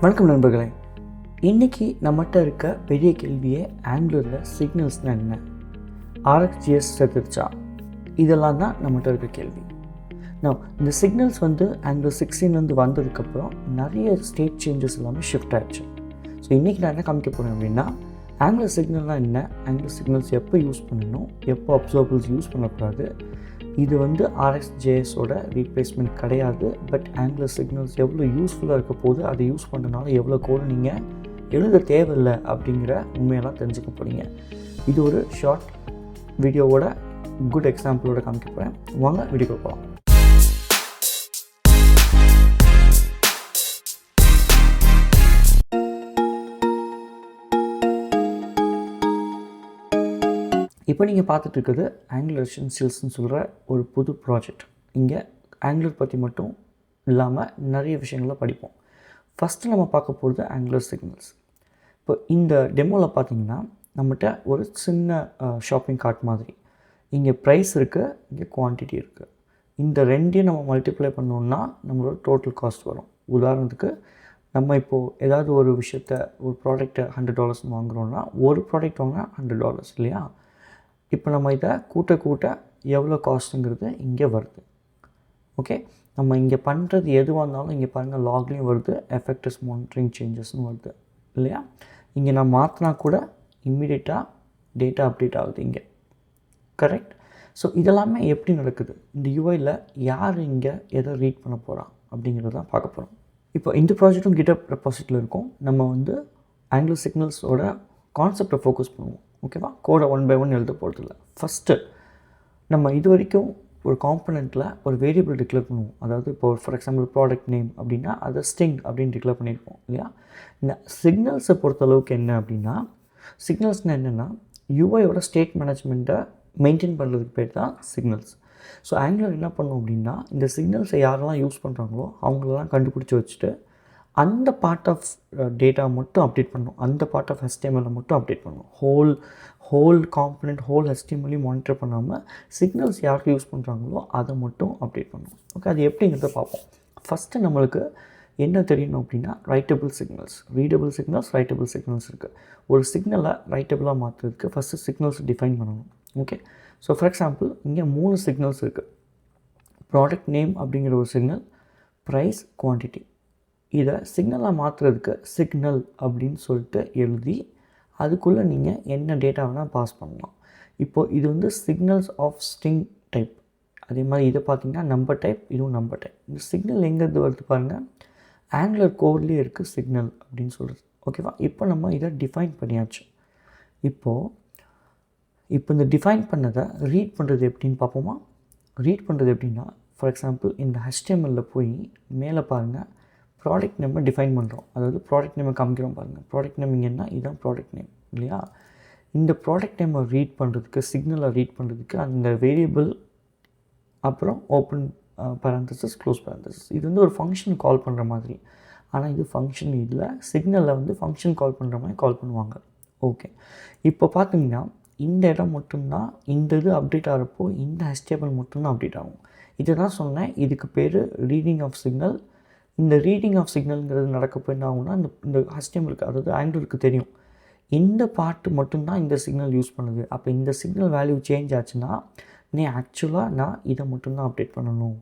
வணக்கம் நண்பர்களே. இன்றைக்கி நம்மகிட்ட இருக்க பெரிய கேள்வியே ஆங்குலரில் சிக்னல்ஸ்னால் என்ன? ஆர்எக்ஸ்ஜிஎஸ் செத்துருச்சா? இதெல்லாம் தான் நம்மகிட்ட இருக்க கேள்வி. நான் இந்த சிக்னல்ஸ் வந்து ஆங்குலர் சிக்ஸ்டீன்லேருந்து வந்ததுக்கப்புறம் நிறைய ஸ்டேட் சேஞ்சஸ் எல்லாமே ஷிஃப்ட் ஆயிடுச்சு. ஸோ இன்றைக்கி நான் என்ன காமிக்க போகிறேன் அப்படின்னா ஆங்குலர் சிக்னல்லாம் என்ன? ஆங்குலர் சிக்னல்ஸ் எப்போ யூஸ் பண்ணணும்? எப்போ அப்சர்வபிள்ஸ் யூஸ் பண்ணக்கூடாது? இது வந்து ஆர்எஸ்ஜேஎஸோட ரீப்ளேஸ்மெண்ட் கிடையாது பட் ஆங்குலர் சிக்னல்ஸ் எவ்வளோ யூஸ்ஃபுல்லாக இருக்க போது அதை யூஸ் பண்ணுறதுனால எவ்வளோ கோடு நீங்கள் எழுத தேவையில்லை அப்படிங்கிற உண்மையெல்லாம் தெரிஞ்சுக்க போகிறீங்க இது ஒரு ஷார்ட் வீடியோவோட குட் எக்ஸாம்பிளோட காமிக்க போகிறேன் வாங்க வீடியோ போகலாம் இப்போ நீங்கள் பார்த்துட்டு ஆங்குலர் எசென்சியல்ஸ்னு சொல்கிற ஒரு புது ப்ராஜெக்ட் இங்கே ஆங்குலர் பற்றி மட்டும் இல்லாமல் நிறைய விஷயங்களை படிப்போம். ஃபஸ்ட்டு நம்ம பார்க்க போகிறது ஆங்குலர் சிக்னல்ஸ் இப்போ இந்த டெமோவில் பார்த்தீங்கன்னா நம்மகிட்ட ஒரு சின்ன ஷாப்பிங் கார்ட் மாதிரி. இங்கே ப்ரைஸ் இருக்குது இங்கே குவான்டிட்டி இருக்குது இந்த ரெண்டையும் நம்ம மல்டிப்ளை பண்ணோம்னா நம்மளோட டோட்டல் காஸ்ட் வரும். உதாரணத்துக்கு நம்ம இப்போது ஏதாவது ஒரு விஷயத்த ஒரு ப்ராடக்ட்டை ஹண்ட்ரட் டாலர்ஸ் வாங்குகிறோன்னா ஒரு ப்ராடக்ட் வாங்கினா ஹண்ட்ரட் டாலர்ஸ் இல்லையா? இப்போ நம்ம இதை கூட்ட கூட்ட எவ்வளோ காஸ்ட்டுங்கிறது இங்கே வருது. ஓகே நம்ம இங்கே பண்ணுறது எதுவாக இருந்தாலும் இங்கே பாருங்கள் லாக்லேயும் வருது எஃபெக்டஸ் மானிட்டரிங் சேஞ்சஸ்னு வருது. இல்லையா? இங்கே நான் மாற்றினா கூட இம்மிடியட்டாக டேட்டா அப்டேட் ஆகுது இங்கே. கரெக்ட் ஸோ இதெல்லாமே எப்படி நடக்குது? இந்த யூஐயில் யார் இங்கே எதை ரீட் பண்ண போகிறான் அப்படிங்கிறத தான் பார்க்க போகிறோம் இப்போ இந்த ப்ராஜெக்ட்டும் கிட்டப் ரெப்பாசிட்டியில் இருக்கும். நம்ம வந்து ஆங்கிலோ சிக்னல்ஸோட கான்செப்டை ஃபோக்கஸ் பண்ணுவோம். ஓகேவா? கோடை ஒன் பை ஒன் எழுத போகிறதில்ல ஃபஸ்ட்டு நம்ம இது வரைக்கும் ஒரு காம்பனண்ட்டில் ஒரு வேரியபிள் டிக்ளேர் பண்ணுவோம். அதாவது இப்போ ஃபார் எக்ஸாம்பிள் ப்ராடக்ட் நேம் அப்படின்னா அதை ஸ்டிங் அப்படின்னு டிக்ளேர் பண்ணியிருப்போம் இல்லையா? இந்த சிக்னல்ஸை பொறுத்தளவுக்கு என்ன அப்படின்னா சிக்னல்ஸ்னால் என்னென்னா யூஐயோட ஸ்டேட் மேனேஜ்மெண்ட்டை மெயின்டைன் பண்ணுறதுக்கு பேர் தான் சிக்னல்ஸ் ஸோ ஆங்கிலர் என்ன பண்ணும் அப்படின்னா இந்த சிக்னல்ஸை யாரெல்லாம் யூஸ் பண்ணுறாங்களோ அவங்களெல்லாம் கண்டுபிடிச்சி வச்சுட்டு அந்த பார்ட் ஆஃப் டேட்டா மட்டும் அப்டேட் பண்ணணும். அந்த பார்ட் ஆஃப் HTML மட்டும் அப்டேட் பண்ணணும். Whole whole component whole HTML monitor பண்ணாமல் சிக்னல்ஸ் யாருக்கு யூஸ் பண்ணுறாங்களோ அதை மட்டும் அப்டேட் பண்ணணும். ஓகே அது எப்படிங்கிறத பார்ப்போம். ஃபஸ்ட்டு நம்மளுக்கு என்ன தெரியணும் அப்படின்னா writable signals readable signals writable signals இருக்குது ஒரு சிக்னலை ரைட்டபிளாக மாற்றுறதுக்கு ஃபஸ்ட்டு சிக்னல்ஸ் டிஃபைன் பண்ணணும். ஓகே ஸோ ஃபார் எக்ஸாம்பிள் இங்கே மூணு சிக்னல்ஸ் இருக்குது ப்ராடக்ட் நேம் அப்படிங்கிற ஒரு சிக்னல் ப்ரைஸ் குவான்டிட்டி இதை சிக்னலாக மாற்றுறதுக்கு சிக்னல் அப்படின்னு சொல்லிட்டு எழுதி அதுக்குள்ளே நீங்கள் என்ன டேட்டா வேணால் பாஸ் பண்ணலாம். இப்போது இது வந்து சிக்னல்ஸ் ஆஃப் ஸ்ட்ரிங் டைப் அதே மாதிரி இதை பார்த்திங்கன்னா நம்பர் டைப் இதுவும் நம்பர் டைப் இந்த சிக்னல் எங்கேருந்து வருது பாருங்கள் ஆங்குலர் கோட்லேயே இருக்குது சிக்னல் அப்படின்னு சொல்கிறது ஓகேவா இப்போ நம்ம இதை டிஃபைன் பண்ணியாச்சு. இப்போது இப்போ இந்த டிஃபைன் பண்ணதை ரீட் பண்ணுறது எப்படின்னு பார்ப்போமா? ரீட் பண்ணுறது எப்படின்னா ஃபார் எக்ஸாம்பிள் இந்த HTML-ல போய் மேலே பாருங்கள் ப்ராடக்ட் நேமை டிஃபைன் பண்ணுறோம் அதாவது ப்ராடக்ட் நேமை காமிக்கிறோம் பாருங்கள் ப்ராடக்ட் நேம் இங்கன்னா இதுதான் ப்ராடக்ட் நேம் இல்லையா? இந்த ப்ராடக்ட் நேமை ரீட் பண்ணுறதுக்கு சிக்னலை ரீட் பண்ணுறதுக்கு அந்த வேரியபிள் அப்புறம் ஓப்பன் பரந்தசஸ் க்ளோஸ் பேரந்தசிஸ் இது வந்து ஒரு ஃபங்க்ஷன் கால் பண்ணுற மாதிரி. ஆனால் இது ஃபங்க்ஷன் இல்லை. சிக்னலில் வந்து ஃபங்க்ஷன் கால் பண்ணுற மாதிரி கால் பண்ணுவாங்க. ஓகே இப்போ பார்த்தீங்கன்னா இந்த இடம் மட்டும்தான் இந்த இது அப்டேட் ஆகிறப்போ இந்த ஹெஸ்டேபிள் மட்டும்தான் அப்டேட் ஆகும். இதை தான் சொன்னேன். இதுக்கு பேர் ரீடிங் ஆஃப் சிக்னல் இந்த ரீடிங் ஆஃப் சிக்னல்ங்கிறது நடக்கப்போ என்ன ஆகும்னா இந்த இந்த ஹஸ்டேபிளுக்கு அதாவது ஆங்கிளுக்கு தெரியும். இந்த பார்ட்டு மட்டும்தான் இந்த சிக்னல் யூஸ் பண்ணுது. அப்போ இந்த சிக்னல் வேல்யூ சேஞ்ச் ஆச்சுன்னா நீ ஆக்சுவலாக நான் இதை மட்டும்தான் அப்டேட் பண்ணணும்.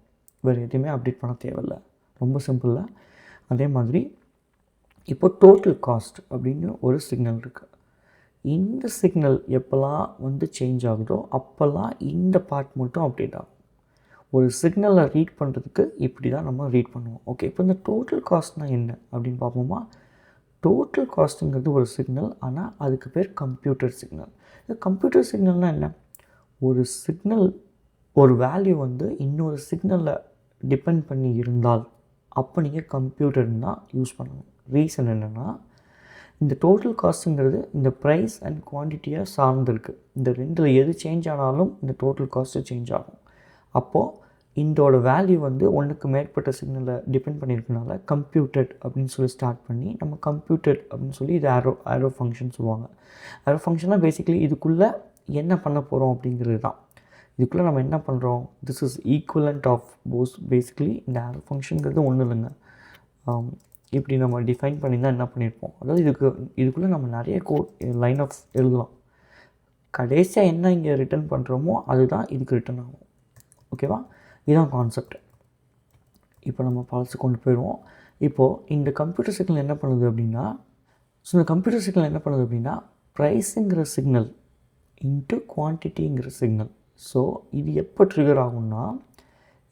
வேறு எதுவுமே அப்டேட் பண்ண தேவையில்ல. ரொம்ப சிம்பிளில் அதே மாதிரி இப்போ டோட்டல் காஸ்ட் அப்படின்னு ஒரு சிக்னல் இருக்குது இந்த சிக்னல் எப்போல்லாம் வந்து சேஞ்ச் ஆகுதோ அப்போல்லாம் இந்த பார்ட் மட்டும் அப்டேட் ஆகும். ஒரு சிக்னலை ரீட் பண்ணுறதுக்கு இப்படி தான் நம்ம ரீட் பண்ணுவோம். ஓகே இப்போ இந்த டோட்டல் காஸ்ட்னால் என்ன அப்படின்னு பார்ப்போமா? டோட்டல் காஸ்ட்டுங்கிறது ஒரு சிக்னல் ஆனால் அதுக்கு பேர் கம்ப்யூட்டர் சிக்னல் இந்த கம்ப்யூட்டர் சிக்னல்னால் என்ன? ஒரு சிக்னல் ஒரு வேல்யூ வந்து இன்னொரு சிக்னலில் டிபெண்ட் பண்ணி இருந்தால் அப்போ நீங்கள் கம்ப்யூட்டர்னு தான் யூஸ் பண்ணணும். ரீசன் என்னென்னா இந்த டோட்டல் காஸ்ட்டுங்கிறது இந்த ப்ரைஸ் அண்ட் குவான்டிட்டியாக சார்ந்திருக்கு இந்த ரெண்டில் எது சேஞ்ச் ஆனாலும் இந்த டோட்டல் காஸ்ட்டு சேஞ்ச் ஆகும். அப்போது இதோட வேல்யூ வந்து ஒன்றுக்கு மேற்பட்ட சிக்னலை டிபெண்ட் பண்ணியிருக்கனால கம்ப்யூட்டட் அப்படின்னு சொல்லி ஸ்டார்ட் பண்ணி நம்ம கம்ப்யூட்டட் அப்படின்னு சொல்லி இது ஆரோ ஆரோ ஃபங்க்ஷன் சொல்லுவாங்க. ஆரோ ஃபங்க்ஷனாக பேசிக்கலி இதுக்குள்ளே என்ன பண்ண போகிறோம் அப்படிங்கிறது தான். இதுக்குள்ளே நம்ம என்ன பண்ணுறோம் this is equivalent of pose basically இந்த ஆரோ ஃபங்க்ஷனுங்கிறது ஒன்றும் இல்லைங்க. இப்படி நம்ம டிஃபைன் பண்ணி தான் என்ன பண்ணியிருப்போம்? அதாவது இதுக்கு இதுக்குள்ளே நம்ம நிறைய கோ லைன் ஆஃப் எழுதலாம். கடைசியாக என்ன இங்கே ரிட்டர்ன் பண்ணுறோமோ அதுதான் இதுக்கு ரிட்டர்ன் ஆகும். ஓகேவா இதுதான் கான்செப்ட் இப்போ நம்ம பழசு கொண்டு போயிடுவோம். இப்போது இந்த கம்ப்யூட்டர் சிக்னல் என்ன பண்ணுது அப்படின்னா ஸோ இந்த கம்ப்யூட்டர் சிக்னல் என்ன பண்ணுது அப்படின்னா ப்ரைஸுங்கிற சிக்னல் இன்ட்டு குவான்டிட்டிங்கிற சிக்னல் ஸோ இது எப்போ ட்ரிகர் ஆகும்னா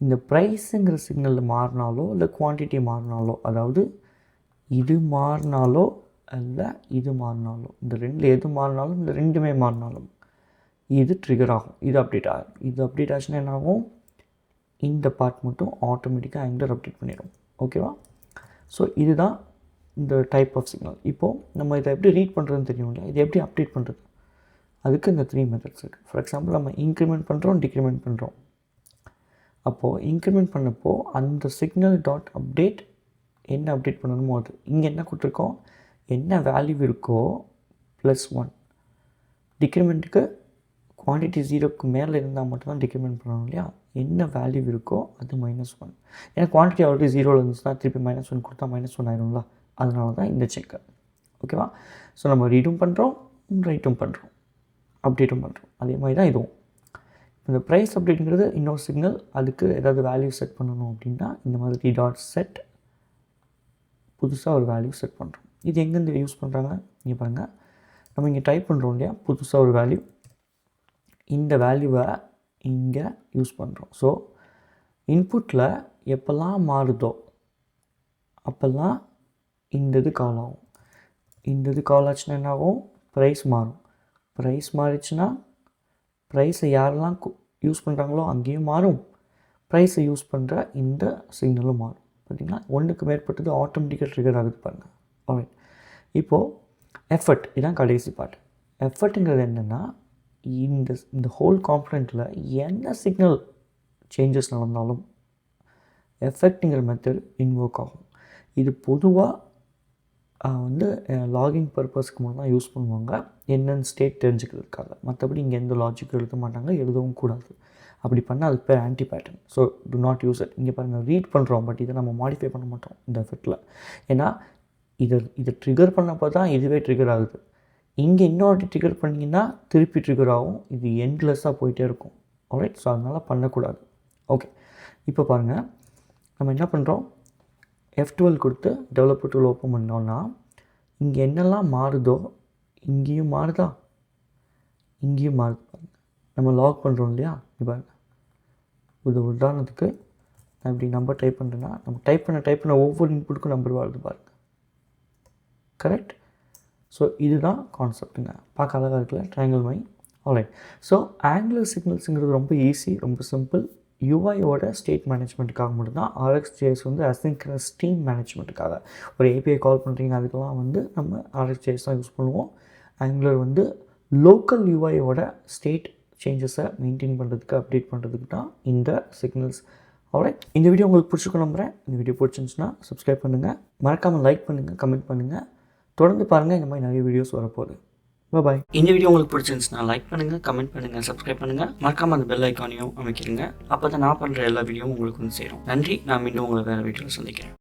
இந்த ப்ரைஸுங்கிற சிக்னலில் மாறினாலோ இல்லை குவான்டிட்டி மாறினாலோ அதாவது இது மாறினாலோ இல்லை இது மாறினாலோ இந்த ரெண்டில் எது மாறினாலும் இந்த ரெண்டுமே மாறினாலும் இது ட்ரிகர் ஆகும். இது அப்டேட் ஆகும் இது அப்டேட் ஆச்சுன்னா என்ன ஆகும் இந்த பார்ட் மட்டும் ஆட்டோமேட்டிக்காக ஆங்கிலர் அப்டேட் பண்ணிடும் ஓகேவா ஸோ இதுதான் இந்த டைப் ஆஃப் சிக்னல் இப்போது நம்ம இதை எப்படி ரீட் பண்ணுறதுன்னு தெரியும் இல்லையா? இதை எப்படி அப்டேட் பண்ணுறது அதுக்கு இந்த த்ரீ மெத்தட்ஸ் இருக்குது ஃபார் எக்ஸாம்பிள் நம்ம இன்க்ரிமெண்ட் பண்ணுறோம் டிக்ரிமெண்ட் பண்ணுறோம் அப்போது இன்க்ரிமெண்ட் பண்ணப்போ அந்த சிக்னல் டாட் அப்டேட் என்ன அப்டேட் பண்ணணுமோ அது. இங்கே என்ன கொடுத்துருக்கோம்? என்ன வேல்யூ இருக்கோ ப்ளஸ் ஒன் டிக்ரிமெண்ட்டுக்கு குவான்டிட்டி ஜீரோக்கு மேலே இருந்தால் மட்டும்தான் டிக்ரிமெண்ட் பண்ணணும் இல்லையா? என்ன வேல்யூ இருக்கோ அது மைனஸ் ஒன் ஏன்னா குவான்டிட்டி ஆல்ரெடி ஜீரோவில் இருந்துச்சுன்னா திருப்பி மைனஸ் ஒன் கொடுத்தா மைனஸ் ஒன் ஆயிரும்ல? அதனால தான் இந்த செக்கு ஓகேவா ஸோ நம்ம ரீடும் பண்ணுறோம் ரைட்டும் பண்ணுறோம் அப்டேட்டும் பண்ணுறோம் அதே மாதிரி தான் இதுவும். இந்த ப்ரைஸ் அப்டேட்டுங்கிறது இன்னொரு சிக்னல் அதுக்கு ஏதாவது வேல்யூ செட் பண்ணணும் அப்படின்னா இந்த மாதிரி டாட் செட் புதுசாக ஒரு வேல்யூ செட் பண்ணுறோம் இது எங்கேருந்து யூஸ் பண்ணுறாங்க நீங்கள் பாருங்கள் நம்ம இங்கே டைப் பண்ணுறோம் இல்லையா? புதுசாக ஒரு வேல்யூ இந்த வேல்யூவை இங்கே யூஸ் பண்ணுறோம் ஸோ இன்புட்டில் எப்போல்லாம் மாறுதோ அப்போல்லாம் இந்த இது கால் ஆகும். இந்த இது கால் ஆச்சுன்னா என்ன ஆகும் ப்ரைஸ் மாறும். ப்ரைஸ் மாறிச்சுன்னா ப்ரைஸை யாரெல்லாம் யூஸ் பண்ணுறாங்களோ அங்கேயும் மாறும். ப்ரைஸை யூஸ் பண்ணுற இந்த சிக்னலும் மாறும். பார்த்திங்களா ஒன்றுக்கு மேற்பட்டது ஆட்டோமேட்டிக்காக ட்ரிகர் ஆகுது பாருங்கள் ஆல்ரைட் இப்போது எஃபர்ட் இதுதான் கடைசி பார்ட் எஃபர்ட்டுங்கிறது என்னென்னா இந்த இந்த ஹோல் காம்பனண்ட்டில் என்ன சிக்னல் சேஞ்சஸ் நடந்தாலும் எஃபெக்ட்டுங்கிற மெத்தட் இன்வோக் ஆகும். இது பொதுவாக வந்து லாகிங் பர்பஸ்க்கு மட்டும் தான் யூஸ் பண்ணுவாங்க. என்னென்னு ஸ்டேட் தெரிஞ்சுக்கிறதுக்காக. மற்றபடி இங்கே எந்த லாஜிக்கும் எழுத மாட்டாங்க எழுதவும் கூடாது. அப்படி பண்ணால் அதுக்கு பேர் anti pattern so do not use it இங்கே பாருங்கள் ரீட் பண்ணுறோம் பட் இதை நம்ம மாடிஃபை பண்ண மாட்டோம் இந்த எஃபெக்டில் ஏன்னா இதை இதை ட்ரிகர் பண்ணப்போ தான் இதுவே ட்ரிகர் ஆகுது. இங்கே இன்னொரு ட்ரிகர் பண்ணிங்கன்னா திருப்பி ட்ரிகர் ஆகும். இது எண்ட்லெஸ்ஸாக போயிட்டே இருக்கும். ஆல்ரைட் ஸோ அதனால் பண்ணக்கூடாது. ஓகே இப்போ பாருங்கள் நம்ம என்ன பண்ணுறோம் எஃப் டுவெல் கொடுத்து டெவலப்பர் டூல் ஓப்பன் பண்ணோன்னா இங்கே என்னெல்லாம் மாறுதோ இங்கேயும் மாறுதா? இங்கேயும் மாறுது பாருங்கள் நம்ம லாக் பண்ணுறோம் இல்லையா? இப்போ பாருங்கள் இது உதாரணத்துக்கு நான் இப்படி நம்பர் டைப் பண்ணுறேன்னா நம்ம டைப் பண்ண டைப் பண்ண ஒவ்வொரு இன்புட்டுக்கும் நம்பர் வருது பாருங்க. கரெக்ட் ஸோ இதுதான் கான்செப்ட்டுங்க பார்க்க அழகாக இருக்குல்ல? Triangle my alright so Angular சிக்னல்ஸுங்கிறது ரொம்ப ஈஸி ரொம்ப சிம்பிள் யூஐயோட ஸ்டேட் மேனேஜ்மெண்ட்டுக்காக மட்டும்தான். ஆர்எக்ஸ்ஜேஎஸ் வந்து அசிங்க்ரஸ் டீம் மேனேஜ்மெண்ட்டுக்காக ஒரு ஏபிஐ கால் பண்ணுறீங்க அதுக்கெல்லாம் வந்து நம்ம ஆர்எக்ஸ்ஜேஎஸ் தான் யூஸ் பண்ணுவோம். ஆங்குலர் வந்து லோக்கல் யூஐயோட ஸ்டேட் சேஞ்சஸை மெயின்டைன் பண்ணுறதுக்கு அப்டேட் பண்ணுறதுக்கு தான் இந்த சிக்னல்ஸ் ஆல்ரைட் இந்த வீடியோ உங்களுக்கு பிடிச்சிக்க நம்புகிறேன் இந்த வீடியோ பிடிச்சிருந்துச்சுன்னா சப்ஸ்கிரைப் பண்ணுங்கள் மறக்காமல் லைக் பண்ணுங்கள் கமெண்ட் பண்ணுங்கள் தொடர்ந்து பாருங்கள் இந்த மாதிரி நிறைய வீடியோஸ் வரப்போகுது. பாய் இந்த வீடியோ உங்களுக்கு பிடிச்சிருந்துச்சுன்னா லைக் பண்ணுங்கள் கமெண்ட் பண்ணுங்கள் சப்ஸ்கிரைப் பண்ணுங்கள் மறக்காமல் அந்த பெல் ஐக்கானையும் அமைக்கிறீங்க அப்போ தான் நான் பண்ணுற எல்லா வீடியோவும் உங்களுக்கு வந்து சேரும். நன்றி. நான் மீண்டும் உங்களை வேறு வீடியோவில் சந்திக்கிறேன்.